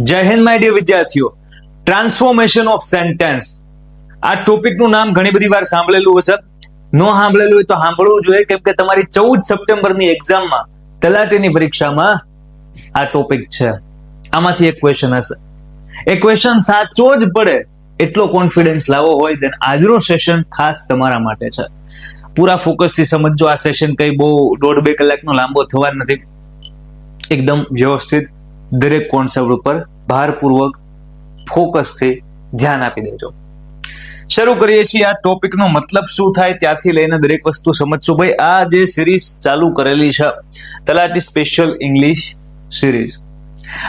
જય Hind my dear વિદ્યાર્થીઓ. Transformation of sentence આ ટોપિકનું નામ ઘણી બધી વાર સાંભળેલું હશે. ન સાંભળેલું હોય તો સાંભળવું જોઈએ, કેમ કે તમારી ચૌદ સપ્ટેમ્બરની એક્ઝામમાં તલાટીની પરીક્ષામાં આ ટોપિક છે. આમાંથી એક ક્વેશ્ચન હશે. એ ક્વેશ્ચન સાચો જ પડે, એટલો કોન્ફિડન્સ લાવો હોય દેન આજનો સેશન ખાસ તમારા માટે છે. પૂરા ફોકસથી સમજજો, આ સેશન કઈ બહુ દોઢ બે કલાકનો લાંબો થવા નથી. એકદમ વ્યવસ્થિત, દરેક કોન્સેપ્ટ ઉપર ભારપૂર્વક ફોકસથી ધ્યાન આપી દેજો. શરૂ કરીએ છીએ આ ટોપિકનો મતલબ શું થાય ત્યાંથી લઈને દરેક વસ્તુ સમજશું. ભાઈ, આ જે સિરીઝ ચાલુ કરેલી છે, તલાટી સ્પેશિયલ ઇંગ્લિશ સિરીઝ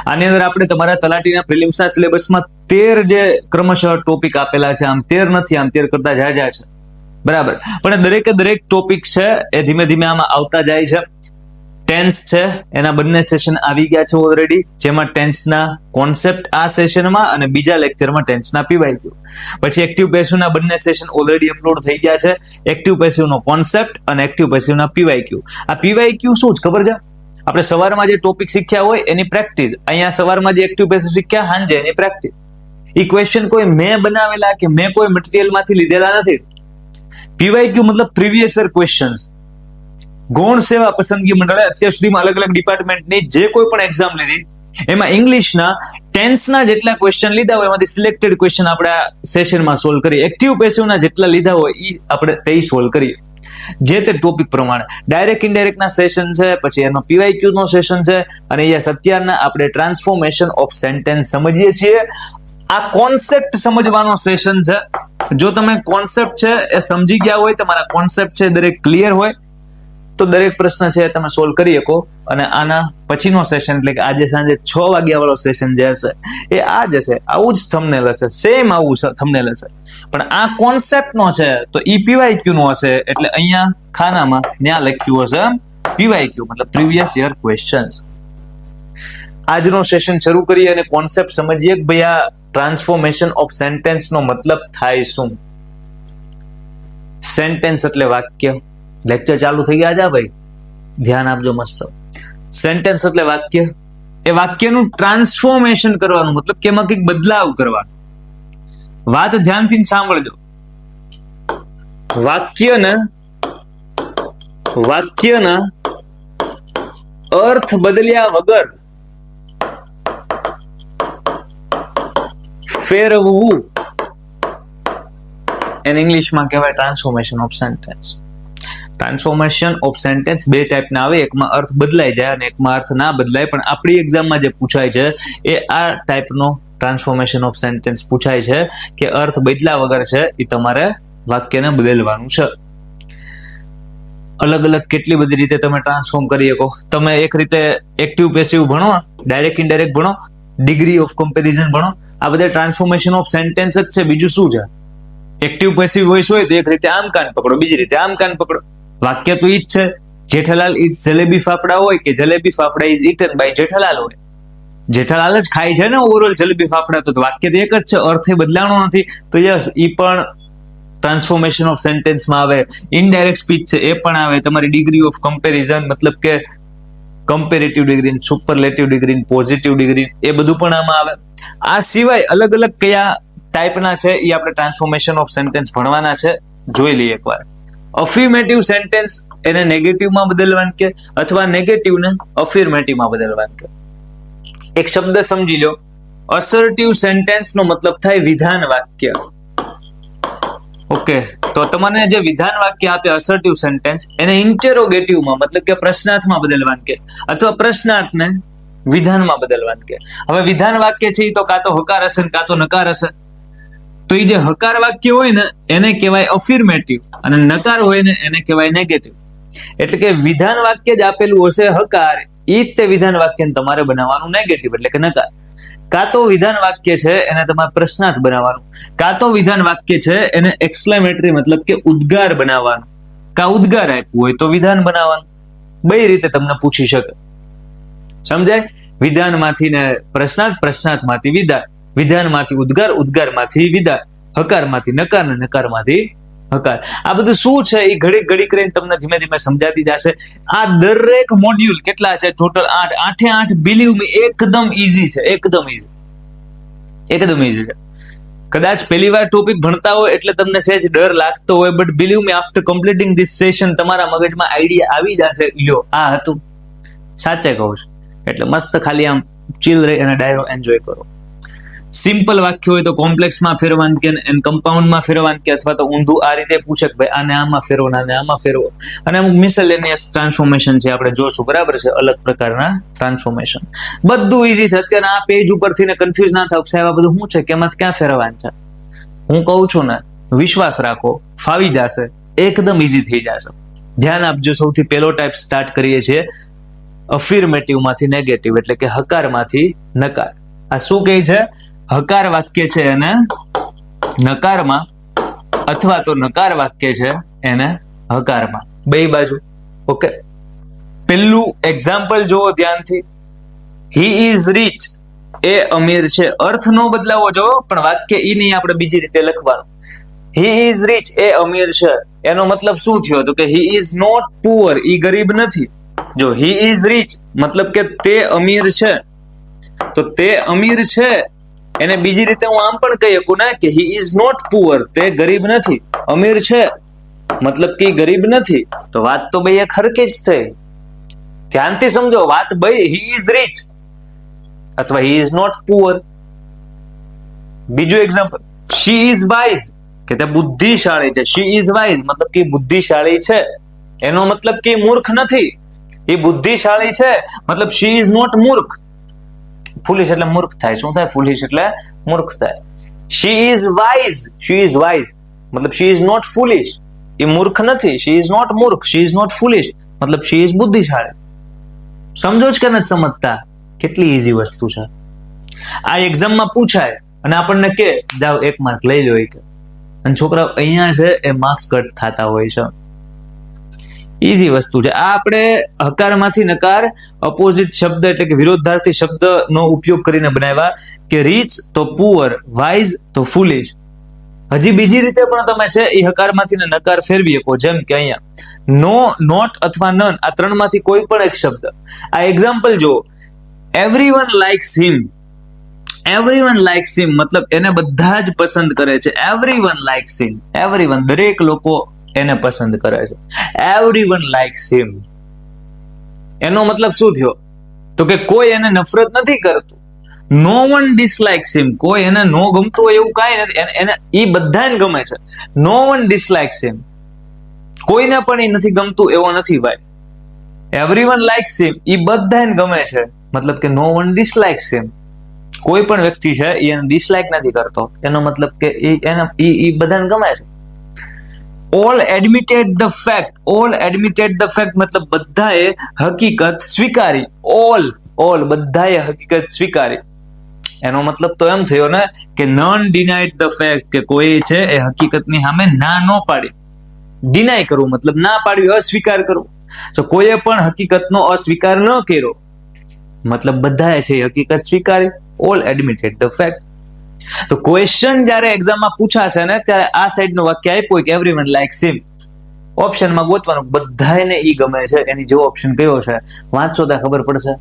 આની અંદર આપણે તમારા તલાટીના પ્રિલિમ્સના સિલેબસમાં તેર જે ક્રમશઃ ટોપિક આપેલા છે, આમ તેર નથી, આમ તેર કરતા જાજા છે. બરાબર. પણ દરેકે દરેક ટોપિક છે, એ ધીમે ધીમે આમાં આવતા જાય છે. ટેન્સ છે. એના બંને સેશન આવી ગયા છે ઓલરેડી જેમાં ટેન્સના કોન્સેપ્ટ આ સેશનમાં અને બીજા લેક્ચરમાં ટેન્સના પીવાઈ ગયું. પછી એક્ટિવ પેસિવના બંને સેશન ઓલરેડી અપલોડ થઈ ગયા છે. એક્ટિવ પેસિવનો કોન્સેપ્ટ અને એક્ટિવ પેસિવના પીવાઈ ક્યુ આ પીવાઈ ક્યુ શું છે? ખબર છે? આપણે સવારમાં જે ટોપિક શીખ્યા હોય એની પ્રેક્ટિસ અહીંયા સવારમાં જે એક્ટિવ પેસિવ શીખ્યા, હાંજે એની પ્રેક્ટિસ એ ક્વેશ્ચન કોઈ મેં બનાવેલા કે મેં કોઈ મટીરિયલમાંથી લીધેલા નથી? પીવાય ક્યુ મતલબ પ્રીવિયસ યર ક્વેશ્ચન્સ ગૌણ સેવા પસંદગી મંડળે અત્યાર સુધીમાં અલગ અલગ ડિપાર્ટમેન્ટની જે કોઈ પણ એક્ઝામ લીધી, એમાં ઇંગ્લિશના ટેન્સના જેટલા ક્વેશ્ચન લીધા હોય, એમાંથી સિલેક્ટેડ ક્વેશ્ચન આપણે આ સેશનમાં સોલ્વ કરીએ. એક્ટિવ પેસિવના જેટલા લીધા હોય એ આપણે તે સોલ્વ કરીએ. જે તે ટોપિક પ્રમાણે. ડાયરેક્ટ ઇનડાયરેક્ટના સેશન છે, પછી એનો પીવાયક્યુ નો સેશન છે, અને યસ અત્યારના આપણે ટ્રાન્સફોર્મેશન ઓફ સેન્ટેન્સ સમજીએ છીએ. આ કોન્સેપ્ટ સમજવાનો સેશન છે. જો તમે કોન્સેપ્ટ છે, એ સમજી ગયા હોય, તમારા કોન્સેપ્ટ છે, દરેક ક્લિયર હોય તો દરેક પ્રશ્ન છે તમે સોલ્વ કરી શકો અને આના પછીનો સેશન એટલે કે આજે સાંજે છ વાગ્યા વાળો સેશન જે હશે એ આ જ હશે. આવું જ થંબનેલ હશે. સેમ આવું થંબનેલ હશે. પણ આ કોન્સેપ્ટ નો છે તો ઈ પીવાય ક્યુ નું હશે. એટલે અહીંયા ખાનામાં ત્યાં લખ્યું હશે પીવાય ક્યુ મતલબ પ્રીવિયસ યર ક્વેશ્ચન્સ આજનો સેશન શરૂ કરીએ અને કોન્સેપ્ટ સમજીએ કે ભાઈ આ ટ્રાન્સફોર્મેશન ઓફ સેન્ટેન્સ નો મતલબ થાય શું? સેન્ટેન્સ એટલે વાક્ય. લેક્ચર ચાલુ થઈ ગયા છે ભાઈ. ધ્યાન આપજો મસ્ત. સેન્ટેન્સ એટલે વાક્ય. એ વાક્યનું ટ્રાન્સફોર્મેશન કરવાનું, મતલબ કે એમાં કંઈક બદલાવ કરવાનો. વાત ધ્યાનથી સાંભળજો. વાક્યને, વાક્યના અર્થ બદલ્યા વગર ફેરવવું. એને ઇંગ્લિશમાં કહેવાય transformation of sentence transformation of sentence બે ટાઈપના આવે. એકમાં અર્થ બદલાઈ જાય અને એકમાં અર્થ ના બદલાય. પણ આપણી એક્ઝામમાં જે પૂછાય છે, એ આ ટાઈપનો ટ્રાન્સફોર્મેશન ઓફ સેન્ટેન્સ પૂછાય છે કે અર્થ બદલા વગર છે, એ તમારે વાક્યને બદલવાનું છે. અલગ અલગ કેટલી બધી રીતે તમે ટ્રાન્સફોર્મ કરી શકો. તમે એક રીતે એક્ટિવ પેસિવ ભણો ડાયરેક્ટ ઇનડાયરેક્ટ ભણો ડિગ્રી ઓફ કમ્પેરિઝન ભણો. આ બધા ટ્રાન્સફોર્મેશન ઓફ સેન્ટેન્સ જ છે. બીજું શું છે? એક્ટિવ પેસિવ વોઇસ હોય તો એક રીતે આમ કાન પકડો, બીજી રીતે આમ કાન પકડો. વાક્ય તો ઈ જ છે. જેઠાલાલ ઇટ્સ જલેબી ફાફડા હોય કે jalebi fafda is eaten by Jethalal હોય. જેઠાલાલ જ ખાય છે ને ઓવરઓલ જલેબી ફાફડા તો વાક્ય તો એક જ છે, અર્થ એ બદલાણો નથી. તો યસ, ઈ પણ ટ્રાન્સફોર્મેશન ઓફ સેન્ટેન્સમાં આવે. ઇનડાયરેક્ટ સ્પીચ છે, એ પણ આવે. તમારી ડિગ્રી ઓફ કમ્પેરિઝન મતલબ કે comparative degree superlative degree positive degree એ બધું પણ આમાં આવે. આ સિવાય અલગ અલગ કયા ટાઈપના છે એ આપણે ટ્રાન્સફોર્મેશન ઓફ સેન્ટેન્સ ભણવાના છે, જોઈ લઈએ એકવાર. અફિર્મેટિવ સેન્ટેન્સ એને નેગેટિવમાં બદલવાનું કે અથવા નેગેટિવને અફિર્મેટિવમાં બદલવાનું કે. એક શબ્દ સમજી લો. અસર્ટિવ સેન્ટેન્સ નો મતલબ થાય વિધાન વાક્ય. ઓકે તો તમને જે વિધાન વાક્ય આપે અસર્ટિવ સેન્ટેન્સ એને ઇન્ટેરોગેટિવમાં મતલબ કે પ્રશ્નાર્થમાં બદલવાનું કે. અથવા પ્રશ્નાર્થને વિધાનમાં બદલવાનું કે. હવે વિધાન વાક્ય છે એ તો કાં તો હકાર હશે કાં તો નકાર હશે. તો એ જે હકાર વાક્ય હોય ને, એને કહેવાય અફિર્મેટિવ અને નકાર હોય ને, એને કહેવાય નેગેટિવ એટલે કે વિધાન વાક્ય જ આપેલું હશે હકાર એ જ તે વિધાન વાક્ય તમારે બનાવવાનું નેગેટિવ એટલે કે નકાર. કાં તો વિધાન વાક્ય છે, એને તમારે પ્રશ્નાર્થ બનાવવાનું. કાં તો વિધાન વાક્ય છે, એને એક્સક્લેમેટરી મતલબ કે ઉદ્ગાર બનાવવાનું. કા ઉદ્ગાર આપ્યું હોય તો વિધાન બનાવવાનું. બે રીતે તમને પૂછી શકે. સમજાય? વિધાનમાંથી ને પ્રશ્નાર્થ, પ્રશ્નાર્થમાંથી વિધાન. વિધાનમાંથી ઉદ્ગાર, ઉદ્ગારમાંથી વિધાન હકારમાંથી નકાર ને નકારમાંથી હકાર. આ બધું શું છે? એ ઘડીક ઘડીક રહીને તમને ધીમે ધીમે સમજાતી જશે. આ દરેક મોડ્યુલ કેટલા છે? ટોટલ આઠ, આઠે આઠ બિલીવ મી એકદમ ઈઝી છે. એકદમ ઈઝી એકદમ ઈઝી છે. કદાચ પહેલી વાર ટોપિક ભણતા હોય એટલે તમને સહેજ ડર લાગતો હોય but believe me after completing this session તમારા મગજમાં આઈડિયા આવી જશે. લ્યો, આ હતું. સાચે કહું છું. એટલે મસ્ત ખાલી આમ ચીલ રહી અને ડાયરો એન્જોય કરો. સિમ્પલ વાક્ય હોય તો કોમ્પ્લેક્સમાં ફેરવાનું કે કમ્પાઉન્ડમાં ફેરવાન કે અથવા તો ઊંધું આ રીતે પૂછે કે ભાઈ આને આમાં ફેરવો આને આમાં ફેરવો. અને અમુક મિસેલેનિયસ ટ્રાન્સફોર્મેશન છે આપણે જોશું, બરાબર છે? અલગ પ્રકારના ટ્રાન્સફોર્મેશન બધું ઈઝી છે. અત્યારે આ પેજ ઉપરથી કન્ફ્યુઝ ના થાવ સાહેબ આ બધું શું છે? કે એમાંથી ક્યાં ફેરવાન છે? હું કહું છું ને, વિશ્વાસ રાખો, ફાવી જશે, એકદમ ઈઝી થઈ જશે. ધ્યાન આપજો, સૌથી પહેલો ટાઈપ સ્ટાર્ટ કરીએ છીએ અફિર્મેટિવમાંથી નેગેટિવ એટલે કે હકારમાંથી નકાર. આ શું કહે છે? હકાર વાક્ય છે એને નકારમાં અથવા તો નકાર વાક્ય છે એને હકારમાં. બે બાજુ. ઓકે પેલું એક્ઝામ્પલ જોવો ધ્યાનથી. હી ઇઝ રીચ એ અમીર છે. અર્થ નો બદલાવો જોવો, પણ વાક્ય ઈ નહીં આપણે બીજી રીતે લખવાનું. હી ઇઝ રીચ એ અમીર છે. એનો મતલબ શું થયો? તો કે હી ઇઝ નોટ પુઅર ઈ ગરીબ નથી. જો હી ઇઝ રીચ મતલબ કે તે અમીર છે. તો તે અમીર છે એને બીજી રીતે હું આમ પણ કહી શકું ને કે હી ઇઝ નોટ પુઅર તે ગરીબ નથી, અમીર છે, મતલબ કે ગરીબ નથી. તો વાત તો ભાઈ એક હરકી જ થઈ. ધ્યાનથી સમજો, વાત ભાઈ હી ઇઝ રીચ અથવા હી ઇઝ નોટ પુઅર બીજું એક્ઝામ્પલ શી ઇઝ વાઇઝ કે તે બુદ્ધિશાળી છે. શી ઇઝ વાઇઝ મતલબ કે બુદ્ધિશાળી છે. એનો મતલબ કે મૂર્ખ નથી. એ બુદ્ધિશાળી છે, મતલબ શી ઇઝ નોટ મૂર્ખ. ફૂલિશ એટલે મૂર્ખ થાય. શું થાય ફૂલિશ એટલે મૂર્ખ થાય. She is wise she is wise મતલબ શી ઇઝ નોટ ફૂલિશ એ મૂર્ખ નથી. શી ઇઝ નોટ મૂર્ખ. શી ઇઝ નોટ ફૂલિશ મતલબ શી ઇઝ બુદ્ધિશાળી. સમજો જ કે નથી સમજતા? કેટલી ઈઝી વસ્તુ છે. આ એક્ઝામમાં પૂછાય અને આપણને કે, જાઓ એક માર્ક લઈ લો કે અને છોકરા અહીંયા છે, એ માર્ક્સ કટ થતા હોય છે. ઈઝી વસ્તુ છે. આ આપણે હકારમાંથી નકાર ઓપોઝિટ શબ્દ એટલે કે વિરોધાર્થી શબ્દનો ઉપયોગ કરીને બનાવ્યા કે રીચ તો પુઅર વાઇઝ તો ફૂલિશ હજી બીજી રીતે પણ તમે છે એ હકારમાંથી નકાર ફેરવી શકો, જેમ કે અહીંયા. નો નોટ અથવા નન આ ત્રણમાંથી કોઈ પણ એક શબ્દ. આ એક્ઝામ્પલ જો everyone likes him everyone likes him મતલબ એને બધા જ પસંદ કરે છે. એવરીવન લાઇક્સ હિમ એવરીવન દરેક લોકો એને પસંદ કરે છે. એવરીવન લાઇક્સ હિમ એનો મતલબ શું થયો? તો કે કોઈ એને નફરત નથી કરતું. નો વન ડિસલાઇક્સ હિમ કોઈ એને નો ગમતું હોય એવું કાંઈ નથી. એને- એ બધાને ગમે છે. નો વન ડિસલાઇક્સ હિમ કોઈને પણ એ નથી ગમતું એવો નથી ભાઈ. એવરીવન લાઇક્સ હિમ એ બધાને ગમે છે. મતલબ કે નો વન ડિસલાઇક્સ હિમ કોઈ પણ વ્યક્તિ છે એને ડિસલાઇક નથી કરતો. એનો મતલબ કે એને એ બધાને ગમે છે. All admitted the fact all admitted the fact મતલબ બધાએ હકીકત સ્વીકારી. ઓલ ઓલ બધાએ હકીકત સ્વીકારી. એનો મતલબ તો એમ થયો ને કે નોન ડિનાઇડ ધ ફેક્ટ કે કોઈ છે એ હકીકતની સામે ના ન પાડી. ડિનાય કરવું મતલબ ના પાડવી, અસ્વીકાર કરવો. તો કોઈએ પણ હકીકતનો અસ્વીકાર ન કર્યો, મતલબ બધાએ છે હકીકત સ્વીકારી. ઓલ એડમિટેડ ધ ફેક્ટ તો ક્વેશ્ચન જ્યારે એક્ઝામમાં પૂછાશે ને, ત્યારે આ સાઈડનું વાક્ય આપ્યું કે એવરીવન લાઈક સિમ ઓપ્શનમાં ગોતવાનું. બધાને ઈ ગમે છે, એની જેવો ઓપ્શન કયો છે? વાંચશો ત્યાં ખબર પડશે.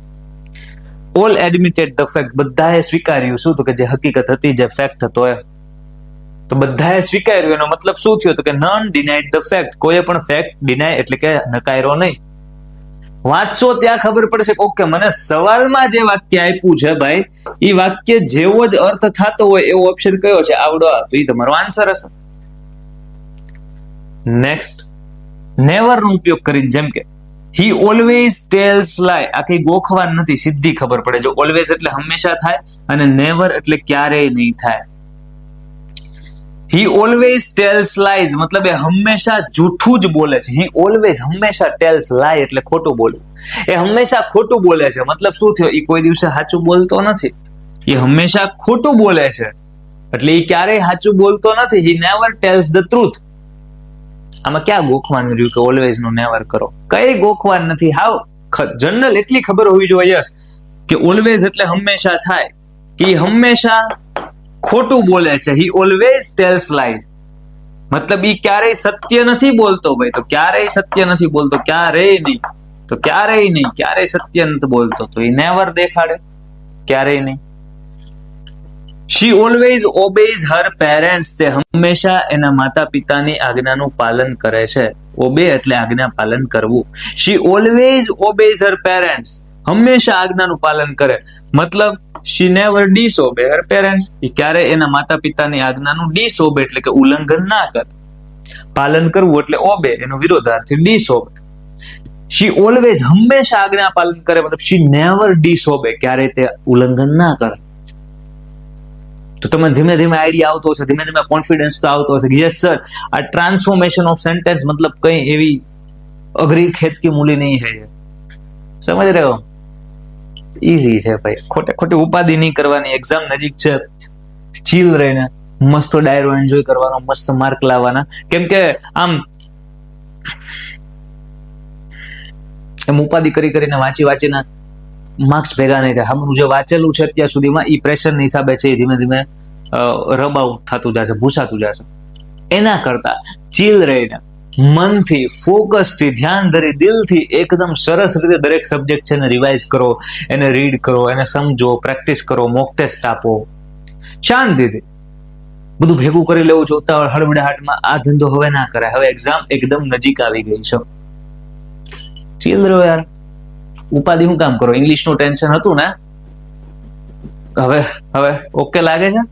ઓલ એડમિટેડ ધ ફેક્ટ બધાએ સ્વીકાર્યું. શું તો કે જે હકીકત હતી, જે ફેક્ટ હતો એ. તો બધાએ સ્વીકાર્યું. એનો મતલબ શું થયો તો કે નન ડિનાઇડ ધ ફેક્ટ કોઈએ પણ ફેક્ટ ડિનાય એટલે કે નકાર્યો નહીં. વાંચશો ત્યાં ખબર પડશે ઓકે, મને સવાલમાં જે વાક્ય આપ્યું છે ભાઈ એ વાક્ય જેવો જ અર્થ થતો હોય એવો ઓપ્શન કયો છે? આવડો તો એ તમારો આન્સર હશે. નેક્સ્ટ નેવર નો ઉપયોગ કરીને, જેમ કે હી ઓલવેઝ ટેલ્સ લાય આ કઈ ગોખવાન નથી, સીધી ખબર પડે. જો ઓલવેઝ એટલે હંમેશા થાય અને નેવર એટલે ક્યારેય નહીં થાય. હી ઓલવેઝ ટેલ્સ લાઈઝ મતલબ એ હંમેશા જૂઠું જ બોલે છે. હી ઓલવેઝ હંમેશા ટેલ્સ લાય એટલે ખોટું બોલવું એ હંમેશા ખોટું બોલે છે. મતલબ શું થયો? એ કોઈ દિવસે સાચું બોલતો નથી. એ હંમેશા ખોટું બોલે છે. એટલે એ ક્યારેય સાચું બોલતો નથી. He never tells the truth આમાં ક્યાં ગોખવાનું રહ્યું કે ઓલવેઝનું નેવર કરો? કઈ ગોખવાન નથી. હાવ જનરલ એટલી ખબર હોવી જોઈએ યસ કે ઓલવેઝ એટલે હંમેશા થાય. કે હંમેશા ખોટું બોલે છે. હી ઓલવેઝ ટેલ્સ લાઈઝ મતલબ એ ક્યારેય સત્ય નથી બોલતો ભાઈ. તો ક્યારેય સત્ય નથી બોલતો. ક્યારેય નહીં. તો ક્યારેય નહીં. ક્યારેય સત્ય નથી બોલતો. તો એ નેવર દેખાડે. ક્યારેય નહીં. શી ઓલવેઝ ઓબેઝ હર પેરેન્ટ્સ તે હંમેશા એના માતા પિતાની આજ્ઞાનું પાલન કરે છે. ઓબે એટલે આજ્ઞા પાલન કરવું. શી ઓલવેઝ ઓબેઝ હર પેરેન્ટ્સ હંમેશા આજ્ઞાનું પાલન કરે. મતલબ શી નેવર ડિસઓબે હર પેરેન્ટ્સ એ ક્યારે એના માતા પિતાની આજ્ઞાનું ડિસઓબે એટલે કે ઉલ્લંઘન ના કરે. પાલન કરવું એટલે ઓબે એનો વિરોધાર્થી ડિસઓબે શી ઓલવેઝ હંમેશા આજ્ઞા પાલન કરે, મતલબ શી નેવર ડિસઓબે ક્યારે તે ઉલ્લંઘન ના કરે. તો તમે ધીમે ધીમે આઈડિયા આવતો હશે, ધીમે ધીમે કોન્ફિડન્સ તો આવતો હશે યસ સર આ ટ્રાન્સફોર્મેશન ઓફ સેન્ટેન્સ મતલબ કઈ એવી અઘરી ખેતકી મૂલી નહીં હૈ. સમજ રહ્યો ઈઝી છે ભાઈ. ખોટે ખોટી ઉપાધિ નહીં કરવાની. એક્ઝામ નજીક છે. ચીલ રહીને મસ્ત ડાયરો એન્જોય કરવાનો, મસ્ત માર્ક લાવવાના. કેમ કે આમ એમ ઉપાધિ કરી કરીને વાંચી વાંચીને માર્ક્સ ભેગા નહીં થાય. હમણાં જે વાંચેલું છે અત્યાર સુધીમાં એ પ્રેશરના હિસાબે છે ધીમે ધીમે રબ આઉટ થતું જશે, ભૂસાતું જશે. એના કરતા ચીલ રહીને મનથી, ફોકસથી ધ્યાન ધરી દિલથી એકદમ સરસ રીતે દરેક સબ્જેક્ટ છે એને રિવાઇઝ કરો, એને રીડ કરો, એને સમજો પ્રેક્ટિસ કરો મોક ટેસ્ટ આપો. શાંતિથી બધું ભેગું કરી લેવું છે, ઉતાવળ હળબડાહટમાં આ ધંધો હવે ના કરાય. હવે એક્ઝામ એકદમ નજીક આવી ગઈ છે. ચીલ રહ્યો યાર. ઉપાધિ હું કામ કરો? ઇંગ્લિશનું ટેન્શન હતું ને? હવે હવે ઓકે લાગે છે?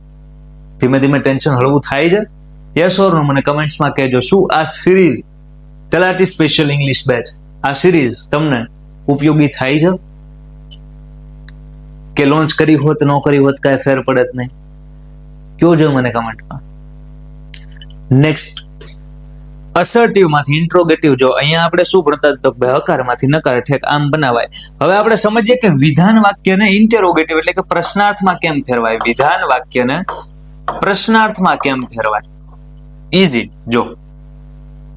ધીમે ધીમે ટેન્શન હળવું થાય છે? યસ ઓર નો મને કમેન્ટ્સમાં કહેજો. શું આ સિરીઝ તલાટી સ્પેશિયલ ઇંગ્લિશ બેચ આ સિરીઝ તમને ઉપયોગી થાય છે? કે લોન્ચ કરી હોત, ન કરી હોત, કાંઈ ફેર પડે જ નહીં. કયો જો મને કમેન્ટમાં નેક્સ્ટ અસર્ટિવમાંથી ઇન્ટ્રોગેટિવ જો અહીંયા આપણે શું ભણતા તો હકારમાંથી નકાર ઠેક આમ બનાવાય. હવે આપણે સમજીએ કે વિધાન વાક્યને ઇન્ટેરોગેટિવ એટલે કે પ્રશ્નાર્થમાં કેમ ફેરવાય? વિધાન વાક્યને પ્રશ્નાર્થમાં કેમ ફેરવાય? ઈઝી જો.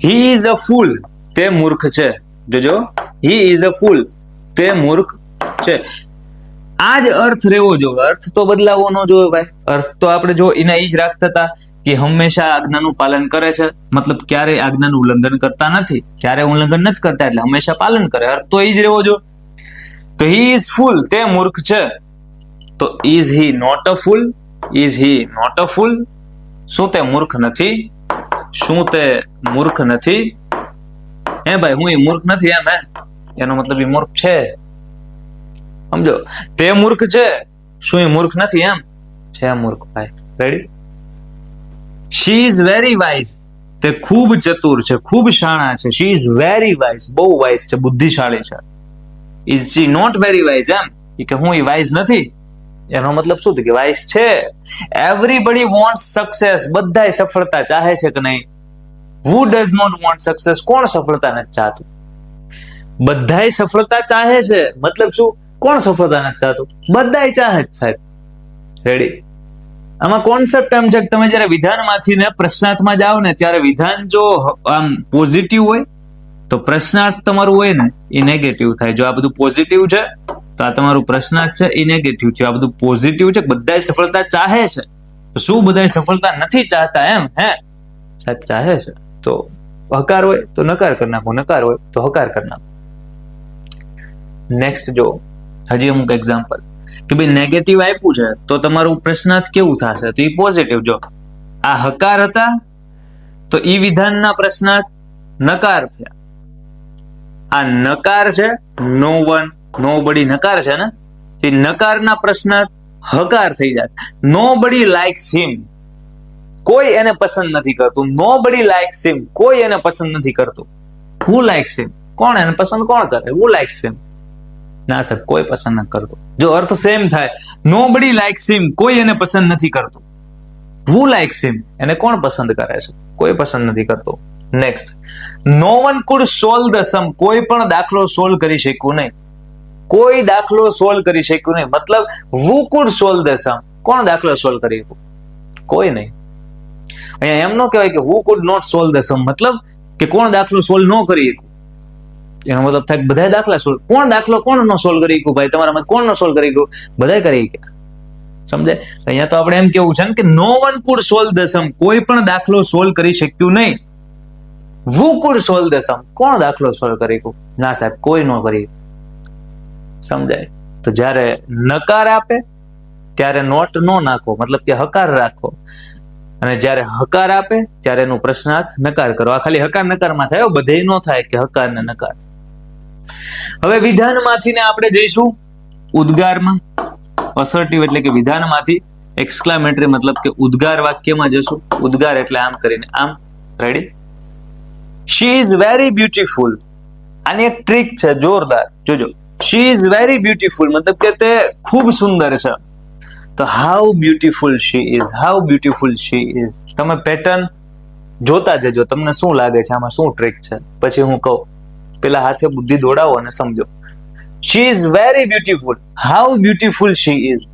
હી ઇઝ અ ફૂલ તે મૂર્ખ છે. જોજો. હી ઇઝ અ ફૂલ તે મૂર્ખ છે. આ જ અર્થ રહેવો જોઈએ. અર્થ તો બદલાવો ન જોઈએ ભાઈ. અર્થ તો આપણે જો એના એ જ રાખતા હતા કે હંમેશા આજ્ઞાનું પાલન કરે છે. મતલબ ક્યારેય આજ્ઞાનું ઉલ્લંઘન કરતા નથી. ક્યારે ઉલ્લંઘન નથી કરતા એટલે હંમેશા પાલન કરે. અર્થ તો એ જ રહેવો જો તો હી ઇઝ ફૂલ તે મૂર્ખ છે. તો is he not a fool is he not a fool શું તે મૂર્ખ નથી? શું તે મૂર્ખ નથી? હે ભાઈ, હું એ મૂર્ખ નથી એમ, હે? એનો મતલબ એ મૂર્ખ છે. સમજો? તે મૂર્ખ છે, શું એ મૂર્ખ નથી એમ? છે મૂર્ખ, ભાઈ. Ready she is very wise તે ખૂબ ચતુર છે, ખૂબ શાણા છે. શી ઇઝ વેરી વાઇઝ બહુ વાઇઝ છે, બુદ્ધિશાળી છે. Is she not very wise એમ? કે હું એ વાઇઝ નથી? એનો મતલબ શું કે વાઇસ છે એવરીબડી વોન્ટ સક્સેસ બધાય સફળતા ચાહે છે કે નહીં? Who does not want success કોણ સફળતા નથી ચાહતું? બધાય સફળતા ચાહે છે. મતલબ શું? કોણ સફળતા નથી ચાહતું? બધાય ચાહે જ સાહેબ. રેડી આમાં કોન્સેપ્ટ એમ છે કે તમે જ્યારે વિધાનમાંથી ને પ્રશ્નાર્થમાં જાઓ ને, ત્યારે વિધાન જો આમ પોઝિટિવ હોય, તો પ્રશ્નાર્થ તમારું હોય ને, એ નેગેટિવ થાય. જો આ બધું પોઝિટિવ છે તો આ તમારું પ્રશ્નાર્થ છે, એ નેગેટિવ છે. આ બધું પોઝિટિવ છે, બધાય સફળતા ચાહે છે. શું બધા સફળતા નથી ચાહતા એમ, હે? સાહેબ, ચાહે છે. તો હકાર હોય, તો નકાર કરી નાખો. નકાર હોય, તો હકાર કરી નાખો. નેક્સ્ટ જો, હજી અમુક એક્ઝામ્પલ કે ભાઈ નેગેટિવ આપ્યું છે, તો તમારું પ્રશ્નાર્થ કેવું થશે? તો એ પોઝિટિવ જો. આ હકાર હતા, તો ઈ વિધાનના પ્રશ્નાર્થ નકાર થયા. આ નકાર છે નો વન નો બડી નકાર છે ને એ નકારના પ્રશ્ન હકાર થઈ જાય નો બડી લાઇક્સ હિમ કોઈ એને પસંદ નથી કરતું. નો બડી લાઇક્સ હિમ કોઈ એને પસંદ નથી કરતું. હુ લાઇક્સ હિમ કોણ એને પસંદ કોણ કરે? હુ લાઇક્સ હિમ ના સર કોઈ પસંદ નથી કરતું. જો અર્થ સેમ થાય નો બડી લાઇક્સ હિમ કોઈ એને પસંદ નથી કરતું. હુ લાઇક્સ હિમ એને કોણ પસંદ કરે છે? કોઈ પસંદ નથી કરતું. Next no one could solve the sum કોઈ પણ દાખલો સોલ્વ કરી શક્યું નહીં. કોઈ દાખલો સોલ્વ કરી શક્યું નહીં. મતલબ who could solve the sum કોણ દાખલો સોલ્વ કરી શક્યું કોઈ નહીં. અહીંયા એમ ન કહેવાય કે who could not solve the sum મતલબ કે કોણ દાખલો સોલ્વ ન કરી શક્યું એનો મતલબ થાય કે બધા દાખલા સોલ્વ કોણ દાખલો કોણ નો સોલ્વ કરી ગયું ભાઈ? તમારા મત કોણ નો સોલ્વ કરી ગયું બધા કરી ગયા સમજે? અહીંયા તો આપણે એમ કેવું છે ને કે no one could solve the sum કોઈ પણ દાખલો સોલ્વ કરી શક્યું નહીં. Who could solve the sum કોણ દાખલો સોલ્વ કરી ગયું ના સાહેબ, કોઈ નો કરી સમજાય. તો જ્યારે નકાર આપે, ત્યારે નોટ નો નાખો, મતલબ કે હકાર રાખો. અને જ્યારે હકાર આપે, ત્યારે એનું પ્રશ્નાર્થ નકાર કરો. આ ખાલી હકાર નકારમાં થાય બધે નો થાય કે હકાર ને નકાર. હવે વિધાનમાંથી ને આપણે જઈશું ઉદ્ગારમાં. અસર્ટિવ એટલે કે વિધાનમાંથી. એક્સક્લામેટરી મતલબ કે ઉદ્ગાર વાક્યમાં જશું. ઉદ્ગાર એટલે આમ કરીને. આમ ready she is very beautiful આની એક ટ્રીક છે, જોરદાર. જોજો. શી ઇઝ વેરી બ્યુટીફુલ મતલબ કે તે ખૂબ સુંદર છે તો how beautiful she is how beautiful she is તમે પેટર્ન જોતા જજો, તમને શું લાગે છે? આમાં શું ટ્રીક છે? પછી હું કહું, પેલા હાથે બુદ્ધિ દોડાવો અને સમજો. She is very beautiful how beautiful she is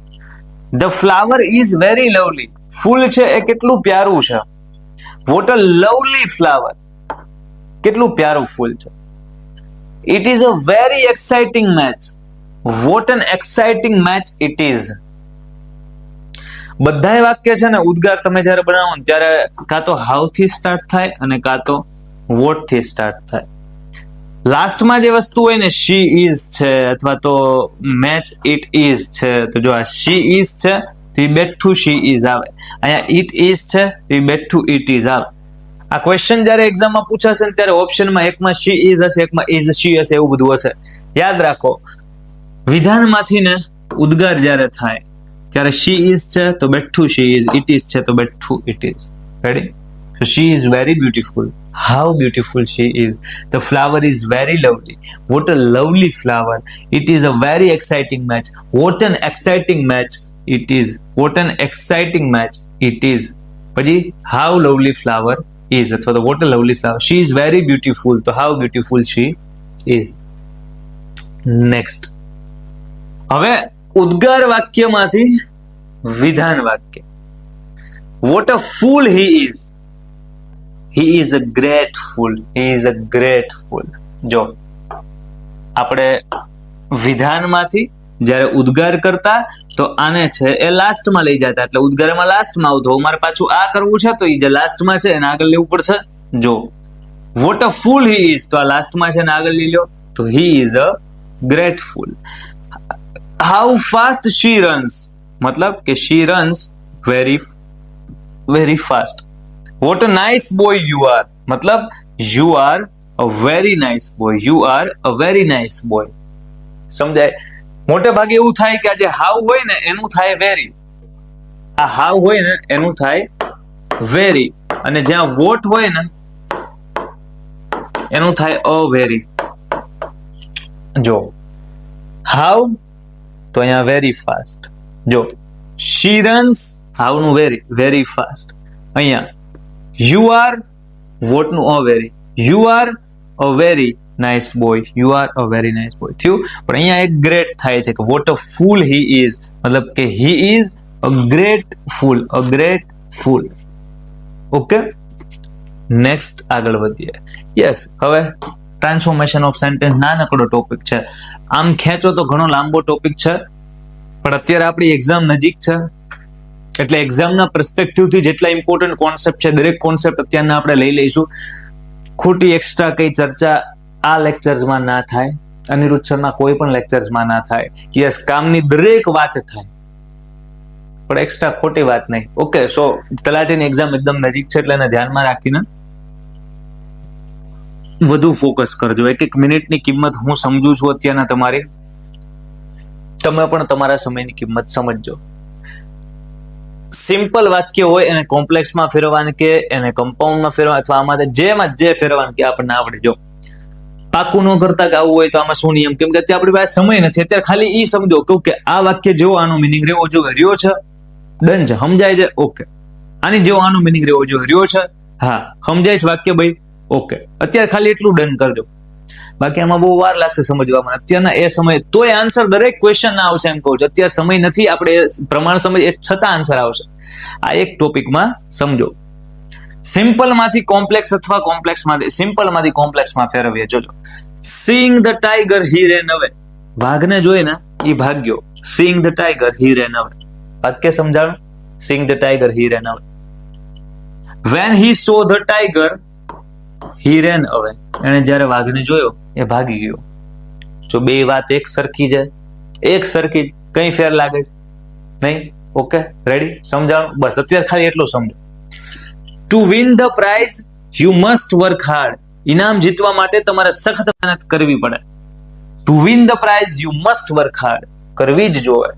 the flower is very lovely ફૂલ છે એ કેટલું પ્યારું છે? વોટ અ લવલી ફ્લાવર કેટલું પ્યારું ફૂલ છે? It is a very exciting match what an exciting match it is બધાય વાક્ય છે ને ઉદ્ગાર તમે જ્યારે બનાવો ત્યારે કાં તો હાઉ થી સ્ટાર્ટ થાય અને કાં તો વોટથી સ્ટાર્ટ થાય. લાસ્ટમાં જે વસ્તુ હોય ને શી ઇઝ છે અથવા તો મેચ ઇટ ઇઝ છે. તો જો આ શી ઇઝ છે, તો એ બેઠું શી ઇઝ આવે. અહીંયા ઇટ ઇઝ છે, તો એ બેઠું ઇટ ઇઝ આવે. આ ક્વેશ્ચન જ્યારે એક્ઝામમાં પૂછાશે ને ત્યારે ઓપ્શનમાં એકમાં શી ઇઝ હશે એકમાં ઇઝ શી હશે એવું બધું હશે યાદ રાખો વિધાનમાંથી ને ઉદ્ગાર જ્યારે થાય ત્યારે શી ઇઝ છે તો બેઠું શી ઇઝ ઇટ ઇઝ છે તો બેઠું it is ready she is very beautiful. How beautiful she is. The flower is very lovely. What a lovely flower. It is a very exciting match. What an exciting match it is. What an exciting match it is. પછી how lovely flower is અથવા તો what a lovely flower. She is very beautiful. તો how beautiful she is. Next. હવે ઉદ્ગાર વાક્યમાંથી વિધાન વાક્ય what a fool he is he is a great fool he is a great fool જો આપણે વિધાનમાંથી જ્યારે ઉદ્ગાર કરતા તો આને છે એ લાસ્ટમાં લઈ જતા. એટલે ઉદ્ગારમાં લાસ્ટમાં આવતો મારે પાછું આ કરવું છે તો એ જે લાસ્ટમાં છે એને આગળ લેવું પડશે. જો. What a full he is તો આ લાસ્ટમાં છે એને આગળ લઈ લો તો he is a grateful how fast she runs મતલબ કે she runs very very fast what a nice boy you are મતલબ you are a very nice boy you are a very nice boy સમજાય? મોટે ભાગે એવું થાય કે આ હાવ હોય ને, એનું થાય વેરી. આ હાવ હોય ને, એનું થાય વેરી. અને જ્યાં વોટ હોય ને, એનું થાય અ વેરી જો, હાવ તો અહીંયા વેરી ફાસ્ટ જો શી રન્સ હાવનું વેરી વેરી ફાસ્ટ અહીંયા you are વોટનું a very you are a very nice boy you are a very nice boy થયું પણ અહીંયા એક ગ્રેટ થાય છે કે what a full he is મતલબ કે he is a great fool a great fool okay next આગળ વધીએ. યસ હવે ટ્રાન્સફોર્મેશન ઓફ સેન્ટેન્સ નાનકડો ટોપિક છે. આમ ખેંચો તો ઘણો લાંબો ટોપિક છે. પણ અત્યારે આપણી એક્ઝામ નજીક છે. એટલે એક્ઝામના પર્સપેક્ટિવથી જેટલા ઇમ્પોર્ટન્ટ કોન્સેપ્ટ છે, દરેક કોન્સેપ્ટ અત્યારના આપણે લઈ લઈશું. ખોટી એક્સ્ટ્રા કઈ ચર્ચા આ લેક્ચર્સમાં ના થાય, અનિરુદ્ધ સરના કોઈ પણ લેક્ચર્સમાં ના થાય, યસ, કામની દરેક વાત થાય. પણ એક્સ્ટ્રા ખોટી વાત નહીં. ઓકે સો તલાટીની એક્ઝામ એકદમ નજીક છે એટલે એને ધ્યાનમાં રાખીને વધુ ફોકસ કરજો. એક એક મિનિટની કિંમત હું સમજુ છું અત્યારના તમારી. તમે પણ તમારા સમયની કિંમત સમજજો. સિમ્પલ વાક્ય હોય એને કોમ્પ્લેક્સમાં ફેરવવાનું કે એને કમ્પાઉન્ડમાં ફેરવા અથવા આમાં જેમાં જે ફેરવાનું કે આપણને આવડે જો પાકું ન કરતા કે આવું હોય તો આમાં શું નિયમ? કેમ કે અત્યારે આપણી પાસે સમય નથી. અત્યારે ખાલી ઈ સમજો કે આ વાક્ય જેવો આનો મિનિંગ રહેવો જોઈએ. રહ્યો છે? ડન છે. સમજાય છે? ઓકે. આની જેવો આનો મિનિંગ રહેવો જોઈએ. રહ્યો છે? હા. સમજાય છે વાક્ય ભાઈ? ઓકે. અત્યારે ખાલી એટલું ડન કરજો બાકી આમાં બહુ વાર લાગશે સમજવામાં. અત્યારના એ સમય, તોય આન્સર દરેક ક્વેશ્ચન ના આવશે એમ કહું છું. અત્યારે સમય નથી. આપણે પ્રમાણ સમય એ છતાં આન્સર આવશે. આ એક ટોપિકમાં સમજો. સિમ્પલમાંથી કોમ્પ્લેક્સ અથવા કોમ્પ્લેક્સમાંથી સિમ્પલમાંથી કોમ્પ્લેક્સમાં ફેરવીએ. જોજો. સીંગ ધ ટાઈગર હી રેન અવે વાઘને જોઈને એ ભાગ્યો. સીંગ ધ ટાઈગર હી રેન અવે વાક્ય સમજાણું? સીંગ the tiger he ran away when he saw the tiger he ran away એને જ્યારે વાઘને જોયો, એ ભાગી ગયો. જો બે વાત એક સરખી છે એક સરખી કઈ ફેર લાગે? નહીં? ઓકે? રેડી સમજાણું? બસ, અત્યારે ખાલી એટલું સમજો. To win the prize you must work hard ઇનામ જીતવા માટે તમારે સખત મહેનત કરવી પડે. To win the prize you must work hard કરવી જ જોવે.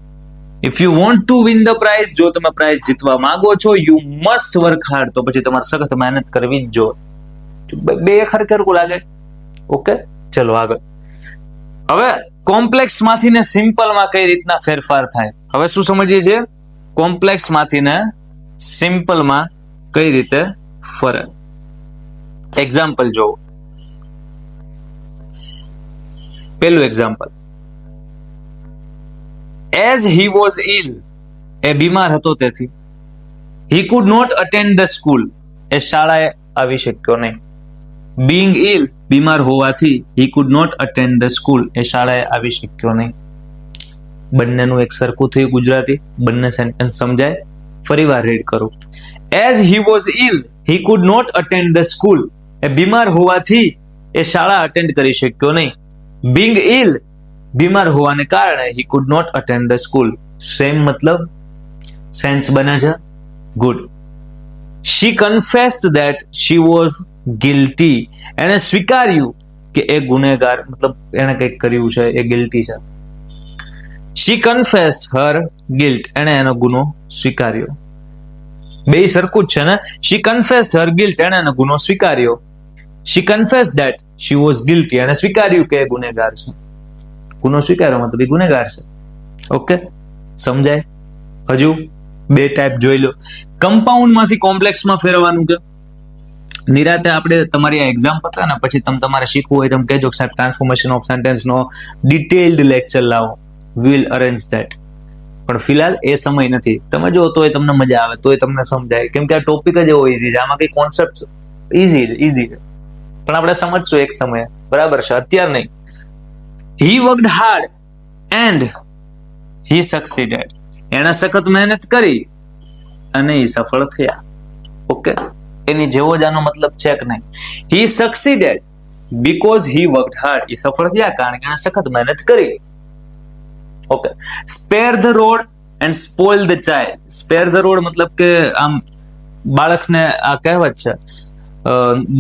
If you want to win the prize જો તમે પ્રાઇઝ જીતવા માંગો છો યુ મસ્ટ વર્ક હાર્ડ તો પછી તમારે સખત મહેનત કરવી જ બે- બે ખરેખર લાગે. ઓકે ચલો આગળ. હવે કોમ્પ્લેક્સમાંથી ને સિમ્પલમાં કઈ રીતના ફેરફાર થાય? હવે શું સમજીએ છીએ? કોમ્પ્લેક્સમાંથી ને સિમ્પલમાં કઈ રીતે? ફરે. એક્ઝામ્પલ જોવો. પેલું example as he was ill એ બીમાર હતો તેથી. He could not attend the school એ શાળાએ આવી શક્યો નહીં. બિંગ ઇલ બીમાર હોવાથી he could not attend the school એ શાળાએ આવી શક્યો નહીં. બંનેનું એક સરખું થયું ગુજરાતી. બંને સેન્ટેન્સ સમજાય. ફરી વાર રીડ કરું. As he was ill he could not attend the school એ બીમાર હોવાથી એ શાળા અટેન્ડ કરી શક્યો નહીં. બિંગ ઇલ બીમાર હોવાને કારણે he could not attend the school same મતલબ? સેન્સ બને છે? Good she confessed that she was guilty એણે સ્વીકાર્યું કે એ ગુનેગાર, મતલબ એને કંઈક કર્યું છે, એ ગિલ્ટી છે. શી કન્ફેસ્ડ હર ગિલ્ટ એણે એનો ગુનો સ્વીકાર્યો. બે સરખું જ છે ને? શી કન્ફેસ્ડ હર ગિલ્ટ એને ગુનો સ્વીકાર્યો. She confess that she was guilty અને સ્વીકાર્યું કે ગુનેગાર છે. ગુનો સ્વીકાર્યો મતલબ એ ગુનેગાર છે. ઓકે સમજાય? હજુ બે ટાઈપ જોઈ લો. કમ્પાઉન્ડમાંથી કોમ્પ્લેક્સમાં ફેરવવાનું કે? નિરાતે આપણે તમારી આ એક્ઝામ પતા ને, પછી તમે તમારે શીખવું હોય તમે કહેજો સાહેબ ટ્રાન્સફોર્મેશન ઓફ સેન્ટેન્સનો ડિટેલ્ડ લેક્ચર લાવો. વિલ અરેન્જ ધેટ પણ ફિલહાલ એ સમય નથી. તમે જો તોય તમને મજા આવે, તોય તમને સમજાય. કેમ કે આ ટોપિક જ એવો ઈઝી છે. આમાં કઈ કોન્સેપ્ટ ઈઝી ઈઝી છે. પણ આપણે સમજશું એક સમયે. બરાબર છે? અત્યાર નહીં. He worked hard and he succeeded એણે સખત મહેનત કરી અને એ સફળ થયા. ઓકે? એની જેવો જ આનો મતલબ છે કે નહીં? He succeeded because he worked hard એ સફળ થયા કારણ કે એણે સખત મહેનત કરી. Okay spare the rod and spoil the child spare the rod મતલબ કે આમ બાળકને આ કહેવત છે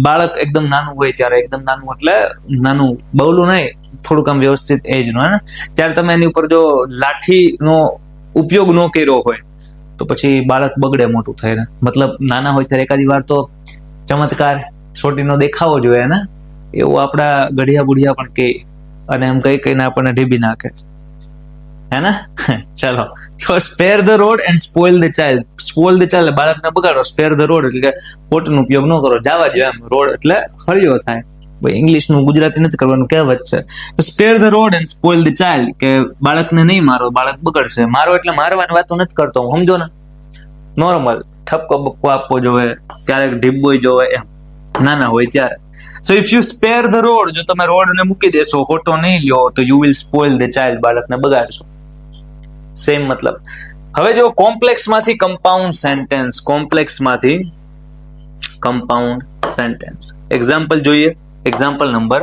બાળક એકદમ નાનું હોય ત્યારે એકદમ નાનું એટલે નાનું બવલું નહીં, થોડુંક આમ વ્યવસ્થિત એજનું હે ને ત્યારે તમે એની ઉપર જો લાઠીનો ઉપયોગ ન કર્યો હોય, તો પછી બાળક બગડે મોટું થઈને મતલબ નાના હોય ત્યારે એકાદી વાર તો ચમત્કાર, સોટીનો દેખાવો જોઈએ ને એવું આપણા ગઢિયા બુઢિયા પણ કહે અને એમ કઈ કઈને આપણને ઢીબી નાખે. હે ना ચલો. તો spare the rod and spoil the child spoil the child બાળકને બગાડો. સ્પેર ધ રોડ એટલે કે ખોટનો ઉપયોગ ન કરો. જવા દો એમ. રોડ એટલે ફર્યો થાય. ભાઈ ઇંગ્લિશનું ગુજરાતી નથી કરવાનું, કહેવત છે. તો spare the rod and spoil the child કે બાળકને નહીં મારો, બાળક બગડશે. મારો એટલે મારવાની વાતો નથી કરતો હું, સમજો ને? નોર્મલ ઠપકો, બપકો આપવો જોવે, ક્યારેક ઢીબોય જોવે એમ. નાના હોય ત્યારે. So if you spare the rod જો તમે રોડ ને મૂકી દેશો, ખોટો નહીં લ્યો, તો you will spoil the child બાળકને બગાડશો. સેમ મતલબ. હવે જો કોમ્પ્લેક્સમાંથી કમ્પાઉન્ડ સેન્ટેન્સ કોમ્પ્લેક્સમાંથી કમ્પાઉન્ડ સેન્ટેન્સ એક્ઝામ્પલ જોઈએ. Example number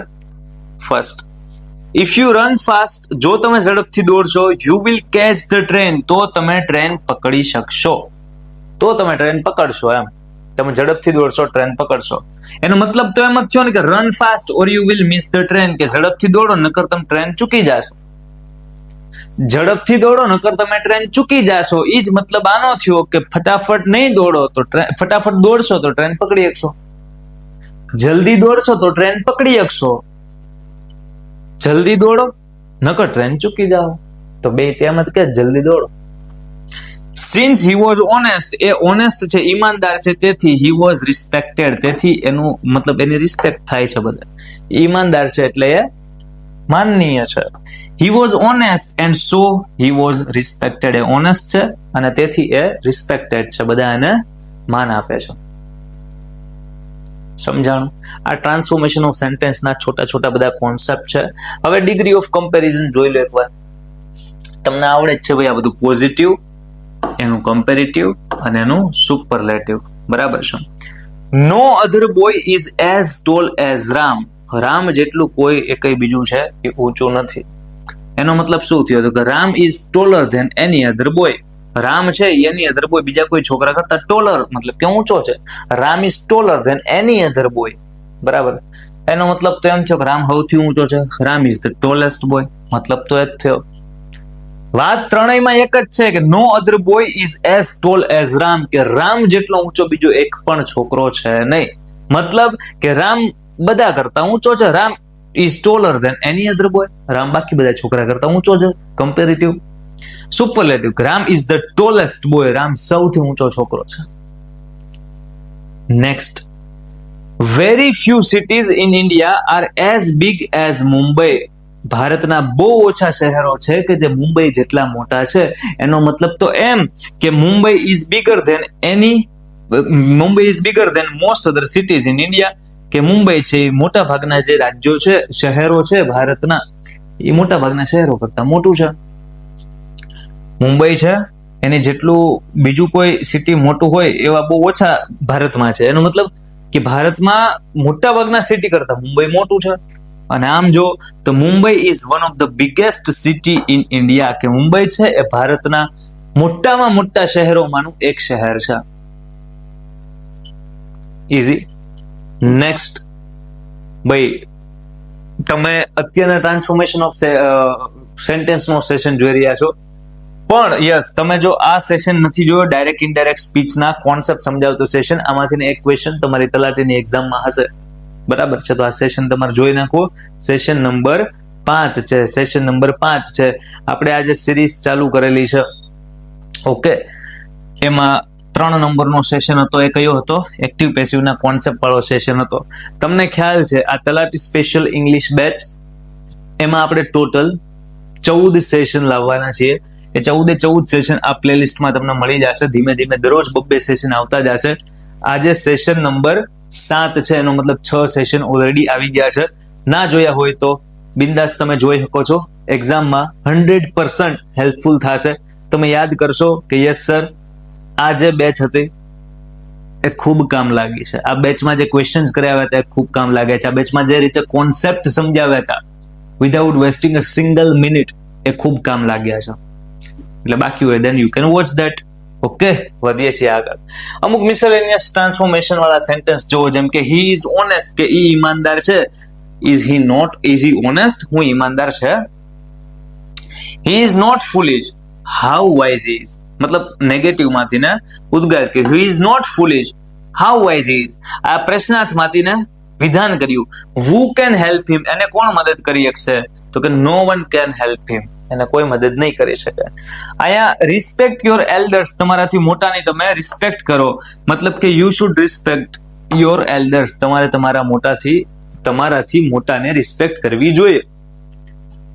first if you run fast જો તમે ઝડપથી દોડશો you will catch the train તો તમે ટ્રેન પકડી શકશો. તો તમે ટ્રેન પકડશો એમ. તમે ઝડપથી દોડશો ટ્રેન પકડશો. એનો મતલબ તો એમ જ થયો ને કે run fast or you will miss the train કે ઝડપથી દોડો, નકર તમે ટ્રેન ચૂકી જાશો. ઝડપથી દોડો, નકર તમે ટ્રેન ચૂકી જાશો. એ જ મતલબ આનો થયો કે ફટાફટ નહીં દોડો, તો ફટાફટ દોડશો તો ટ્રેન પકડી શકશો. જલ્દી દોડશો તો ટ્રેન પકડી શકશો. જલ્દી દોડો, નકર ટ્રેન ચૂકી જાઓ. તો બે તેમ જ કે જલ્દી દોડો. સિન્સ હી વોઝ ઓનેસ્ટ એ ઓનેસ્ટ છે, ઈમાનદાર છે, તેથી હી વોઝ રિસ્પેક્ટેડ તેથી એનું મતલબ એની રિસ્પેક્ટ થાય છે બધા. ઈમાનદાર છે એટલે એ માનનીય છે. He was honest and so he was respected A honest છે અને તેથી એ રિસ્પેક્ટેડ છે. બધા એને માન આપે છે. સમજાણું? આ ટ્રાન્સફોર્મેશન ઓફ સેન્ટેન્સ ના છોટા છોટા બધા કોન્સેપ્ટ છે. હવે ડિગ્રી ઓફ કમ્પેરિઝન જોઈ લો એકવાર. તમને આવડે જ છે ભાઈ આ બધું પોઝિટિવ એનું કમ્પેરેટિવ અને એનું સુપરલેટિવ બરાબર છે. No other boy is as tall as Ram Ram જેટલું કોઈ એકય બીજું છે એ ઊંચું નથી. એનો મતલબ શું થયો? કે Ram is taller than any other boy Ram છે એની અધર બોય બીજા કોઈ છોકરા કરતા ટોલર મતલબ કે ઊંચો છે. Ram is taller than any other boy બરાબર? એનો મતલબ તો એમ થયો કે રામ સૌથી ઊંચો છે. Ram is the tallest boy મતલબ તો એ જ થયો. વાત ત્રણેયમાં એક જ છે કે no other boy is as tall as Ram. કે રામ જેટલો ઊંચો બીજો એક પણ છોકરો છે નહીં. મતલબ કે રામ બધા કરતા ઊંચો છે. Ram is taller than any other boy Ram બાકી બધા છોકરા કરતા ઊંચો છે. Comparative superlative Ram is the tallest boy Ram સૌથી ઊંચો છોકરો છે. Next very few cities in India are as big as Mumbai ભારતના બહુ ઓછા શહેરો છે કે જે મુંબઈ જેટલા મોટા છે. એનો મતલબ તો એમ કે Mumbai is bigger than any Mumbai is bigger than most other cities in India કે મુંબઈ છે મોટા ભાગના જે રાજ્યો છે, શહેરો છે, ભારતના, એ મોટા ભાગના શહેરો કરતા મોટું છે. મુંબઈ છે, એને જેટલું બીજું કોઈ સિટી મોટું હોય, એવા બહુ ઓછા ભારતમાં છે. એનો મતલબ કે ભારતમાં મોટા ભાગના સિટી કરતા મુંબઈ મોટું છે. અને આમ જો, તો Mumbai is one of the biggest city in India કે મુંબઈ છે, એ ભારતના મોટામાં મોટા શહેરોમાંનું એક શહેર છે. ઇઝી નેક્સ્ટ ભાઈ, તમે અત્યારના ટ્રાન્સફોર્મેશન ઓફ સેન્ટેન્સ નો સેશન જોઈ રહ્યા છો. પણ યસ તમે જો આ સેશન નથી જોયો ડાયરેક્ટ ઇનડાયરેક્ટ સ્પીચના કોન્સેપ્ટ સમજાવતો સેશન આમાંથી એક ક્વેશ્ચન તમારી તલાટીની એક્ઝામમાં હશે. બરાબર છે? તો આ સેશન તમારે જોઈ નાખો સેશન નંબર પાંચ છે. સેશન નંબર પાંચ છે. આપણે આજે સિરીઝ ચાલુ કરેલી છે. ઓકે એમાં ત્રણ નંબરનો સેશન હતો, એ કયો હતો? એક્ટિવ પેસિવના કોન્સેપ્ટ વાળો સેશન હતો. તમને ખ્યાલ છે, આ તલાટી સ્પેશિયલ ઇંગ્લિશ બેચ એમાં આપણે ટોટલ ચૌદ સેશન લાવવાના છીએ. એ ચૌદે ચૌદ સેશન આ પ્લેલિસ્ટમાં તમને મળી જશે. ધીમે ધીમે દરરોજ બબ્બે સેશન આવતા જશે. આજે સેશન નંબર સાત છે, એનો મતલબ છ સેશન ઓલરેડી આવી ગયા છે. ના જોયા હોય તો બિંદાસ તમે જોઈ શકો છો. એક્ઝામમાં હંડ્રેડ પર્સન્ટ હેલ્પફુલ થશે. તમે યાદ કરશો કે યસ સર આ જે બેચ હતી, એ ખૂબ કામ લાગી છે. આ બેચમાં જે ક્વેશ્ચન્સ કર્યા હતા, એ ખૂબ કામ લાગે છે. આ બેચમાં જે રીતે કોન્સેપ્ટ સમજાવ્યા હતા without wasting a single minute એ ખૂબ કામ લાગ્યા છે. એટલે બાકી હોય then you can watch that okay, વધીએ છીએ આગળ. અમુક મિસેલેનિયસ ટ્રાન્સફોર્મેશન વાળા સેન્ટેન્સ જો જેમ કે હી ઇઝ ઓનેસ્ટ કે, ઈ ઈમાનદાર છે. Is he not is he honest હું ઈમાનદાર છે. He is not foolish how wise is મતલબ નેગેટિવમાંથી ને ઉદ્ગાર કે who is not foolish how wise is આ પ્રશ્નાર્થમાંથી ને વિધાન કર્યું. વુ કેન હેલ્પ હિમ એને કોણ મદદ કરી શકશે? તો કે no one can help him એને કોઈ મદદ નહીં કરી શકે. અહીંયા રિસ્પેક્ટ યોર એલ્ડર્સ તમારાથી મોટાની તમે રિસ્પેક્ટ કરો. મતલબ કે you should respect your elders તમારે તમારા મોટાથી, તમારાથી મોટાને રિસ્પેક્ટ કરવી જોઈએ.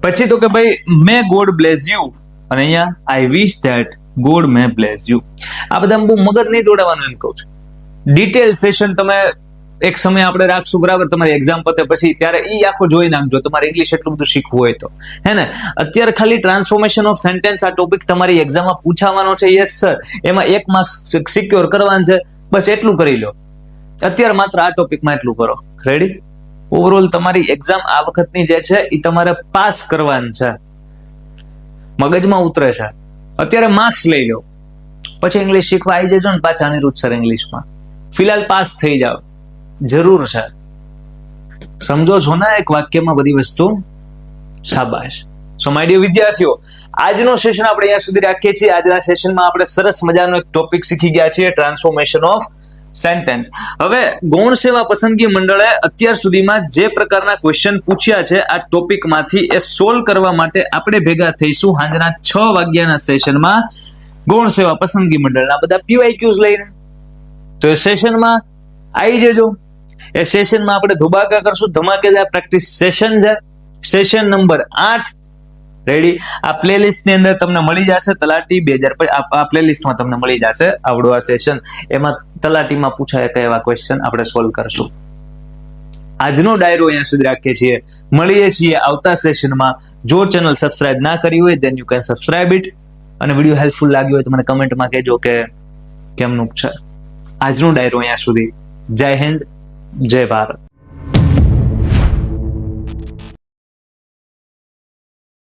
પછી તો કે ભાઈ મે ગોડ બ્લેસ યુ અને અહીંયા I wish that God may bless you આ બધા બહુ મગજ નહીં દોડાવવાનું એમ કહું છું. ડિટેલ સેશન તમે એક સમય આપણે રાખશું, બરાબર? તમારી એક્ઝામ પતે પછી ત્યારે એ આખો જોઈ નાખજો. તમારે ઇંગ્લિશ એટલું બધું શીખવું હોય તો. હે ને? અત્યારે ખાલી ટ્રાન્સફોર્મેશન ઓફ સેન્ટેન્સ આ ટોપિક તમારી એક્ઝામમાં પૂછાવાનો છે. યસ સર એમાં એક માર્ક્સ સિક્યોર કરવાનું છે. બસ એટલું કરી લો. અત્યારે માત્ર આ ટોપિકમાં એટલું કરો. રેડી ઓવરઓલ તમારી એક્ઝામ આ વખતની જે છે એ તમારે પાસ કરવાની છે. મગજમાં ઉતરે છે. અત્યારે માર્ક્સ લઈ લો. પછી ઇંગ્લિશ શીખવા આવી જજો ને પાછા અનિરુદ્ધ સર ઇંગ્લિશમાં ફિલહાલ પાસ થઈ જાઓ. જરૂર છે. સમજો છો ને એક વાક્યમાં બધી વસ્તુ? શાબાશ. સો માય વિદ્યાર્થીઓ, આજનો સેશન આપણે અહીંયા સુધી રાખીએ છીએ. આજના સેશનમાં આપણે સરસ મજાનો એક ટોપિક શીખી ગયા છીએ ટ્રાન્સફોર્મેશન ઓફ સેન્ટેન્સ હવે ગૌણ સેવા પસંદગી મંડળે અત્યાર સુધીમાં જે પ્રકારના ક્વેશ્ચન પૂછ્યા છે, આ ટોપિકમાંથી એ સોલ્વ કરવા માટે આપણે ભેગા થઈશું સાંજના છ વાગ્યાના સેશનમાં ગૌણ સેવા પસંદગી મંડળના બધા પીવાયક્યુઝ લઈને. તો એ સેશનમાં આવી જજો. એ સેશનમાં આપણે ધુબાકા કરશું. ધમાકેદાર પ્રેક્ટિસ સેશન છે. સેશન નંબર આઠ રેડી આ પ્લેલિસ્ટની અંદર તમને મળી જશે તલાટી બે હજાર આ પ્લેલિસ્ટમાં તમને મળી જશે આવડું આ સેશન એમાં તલાટીમાં પૂછાય કયા એવા ક્વેશ્ચન આપણે સોલ્વ કરશું. આજનો ડાયરો અહીંયા સુધી રાખીએ છીએ. મળીએ છીએ આવતા સેશનમાં જો ચેનલ સબસ્ક્રાઇબ ના કરી હોય then you can subscribe it અને વીડિયો હેલ્પફુલ લાગ્યો હોય તો મને કમેન્ટમાં કહેજો કે કેમનું છે. આજનો ડાયરો અહીંયા સુધી. જય હિન્દ, જય ભારત.